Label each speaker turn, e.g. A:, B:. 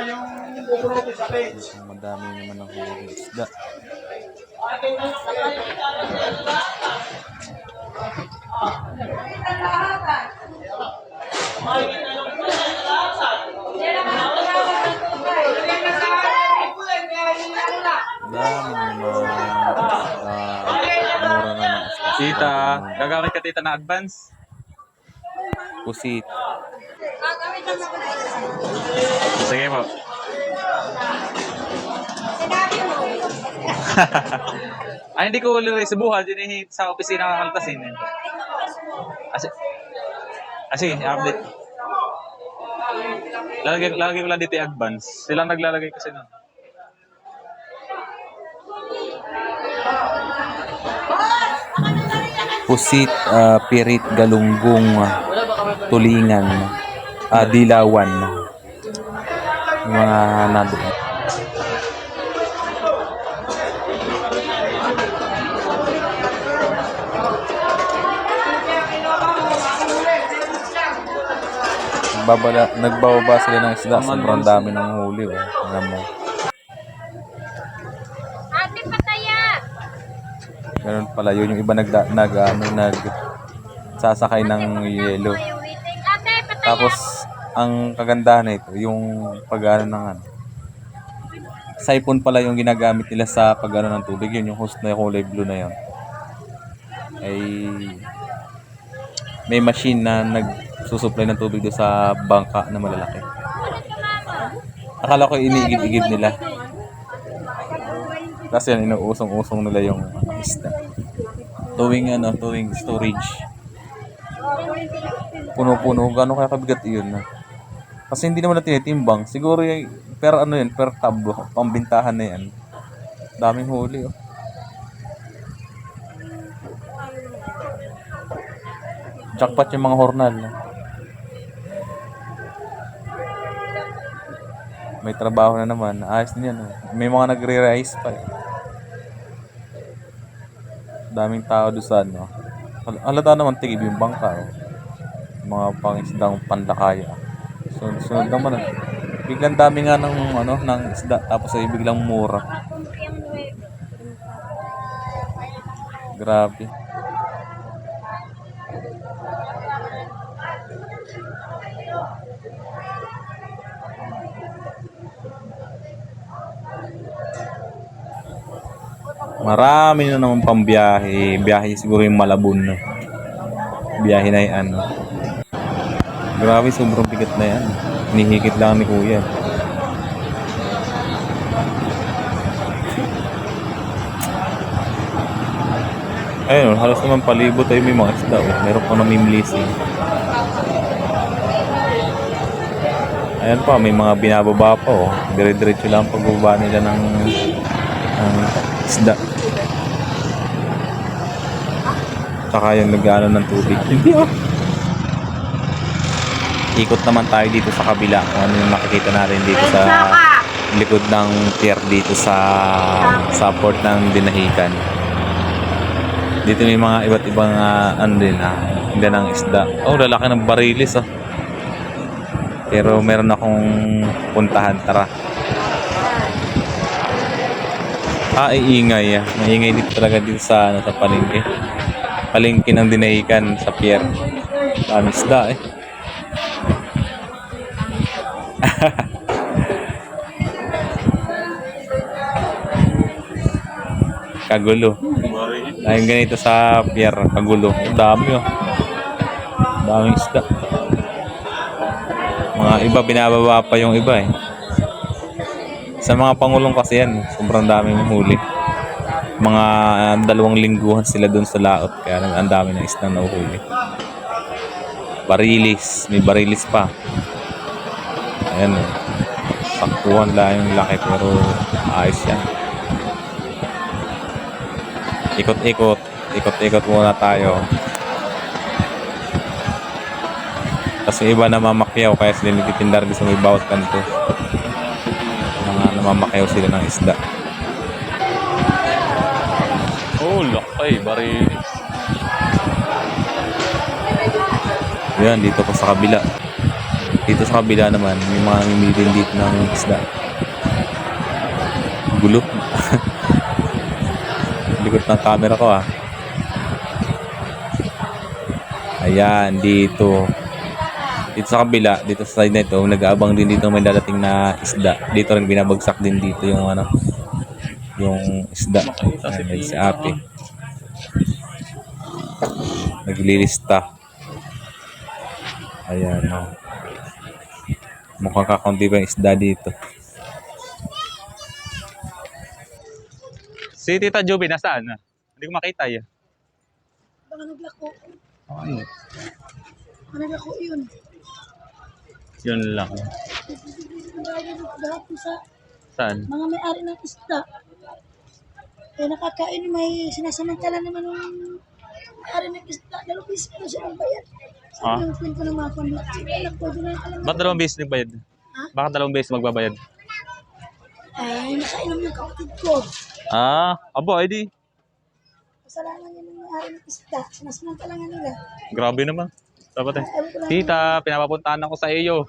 A: yung bubunutin sa page.
B: Madami naman ang huli isda. Dami naman. Ah, mura na.
C: Tita, gagamit ka tita na advance?
B: Pusit.
C: Sige po. Ay, hindi ko ulit sa buhay. Din sa opisina ng kaltasin. Eh. Asi, asi, update. Lalagay, lalagay ko lang dito advance. Silang naglalagay kasi nun.
B: Pusit, ah, pirit, galunggong, ah, tulingan, ah, dilawan. Yung mga nandun. Babala, nagbababa sila ng isda. Sobrang dami ng huli. Oh. Alam mo. Ganun pala. Yun yung iba nag, nag, ano, nag sasakay ng yelo. Tapos, ang kagandahan nito, yung pag-ano ng ano, siphon pala yung ginagamit nila sa pag-ano ng tubig. Yun, yung hose na yung kulay blue na yun. Ay, may machine na nagsusupply ng tubig doon sa bangka na malalaki. Akala ko iniigib-igib nila. Kasi yan, inuusong-usong nila yung isda. Tuwing ano, tuwing storage. Puno-puno. Gano'n kaya kabigat yun? Kasi hindi naman na tinitimbang. Siguro yung per ano yun, per tab, pambintahan na yan. Daming huli oh. Jackpot yung mga hornal. May trabaho na naman. Ayos din yan. oh. May mga nagre-rise pa eh. Daming tao doon sa ano. Hal- Halata naman tigib yung bangka. Oh. Mga pangisdang panlakaya. Sunod, sunod naman. ah. Biglang dami nga ng ano ng isda tapos ay biglang mura. Grabe. Marami na naman pambiyahe. Biyahe siguro yung Malabon. No? Biyahe na yung ano. Grabe, sobrang bigat na yan. Hinihigit lang ni Kuya. Ayun, halos naman palibot ay may mga isda. Oh. Meron pa namimlising. Ayan pa, may mga binababa pa. Oh. Dire-diretso lang ang pagbaba nila ng, ng isda. Saka yung nag-ano ng tubig. Hindi oh. Ikot naman tayo dito sa kabila kung ano yung makikita natin dito sa likod ng pier dito sa sa port ng Dinahican. Dito may mga iba't ibang uh, ano din ah, hindi ng isda. Oh, lalaki ng barilis ah. Pero meron akong puntahan, tara. Ah, iingay ah. Maingay dito talaga dito sa, ano, sa palengke. Palengke ng Dinahican sa pier. Dami isda eh. Kagulo. Dahil ganito sa pier, kagulo. Dami oh. Daming isda. Mga iba binababa pa yung iba eh. Sa mga pangulong kasi yan, sobrang daming huli. Mga ah, dalawang lingguhan sila doon sa laot, kaya ang dami ng isda na uhuli. Barilis, may barilis pa. Ayan oh. Saktuhan lang yung laki pero ayos yan. Ikot-ikot. Ikot-ikot muna tayo. Kasi iba namamakyaw kaya sila nagtitinda rin sa may bawat kanto. Mga namamakyaw sila ng isda. Oh, laki. Barilis. Yan, dito pa sa kabila. Dito sa kabila naman, may mga namimili dito ng isda. Gulo. Likot ng camera ko ah. Ayan, dito. Dito sa kabila, dito sa side na ito, nag-aabang din dito may dadating na isda. Dito rin binabagsak din dito yung ano, yung isda. Ayan, si Ate. Naglilista. Ayan, oh. Mukhang kakaunti pa yung isda dito.
C: Si Tita Joby, nasaan? Hindi ko makita eh.
A: Baka naglako.
C: Ano?
A: Baka naglako yun.
C: Yun lang. Saan?
A: mga may-ari ng isda. Eh, nakakain may sinasamantala naman ng may-ari ng isda. Dalawang piso na siya ang bayad. Sabi
C: Ah.
A: ng kwento ng mga kondok. Sige, anak, na yung alam
C: Ba't dalawang beses nagbayad?
A: Ha?
C: Bakit dalawang beses magbabayad?
A: Ay, nakainom yung kapatid ko.
C: Ah, abo, edi.
A: Kasalanan niya ng may-ari ng isda. Sinasamantala nga nila.
C: Grabe naman. Dapat eh. Tita, pinapapuntahan ako sa iyo.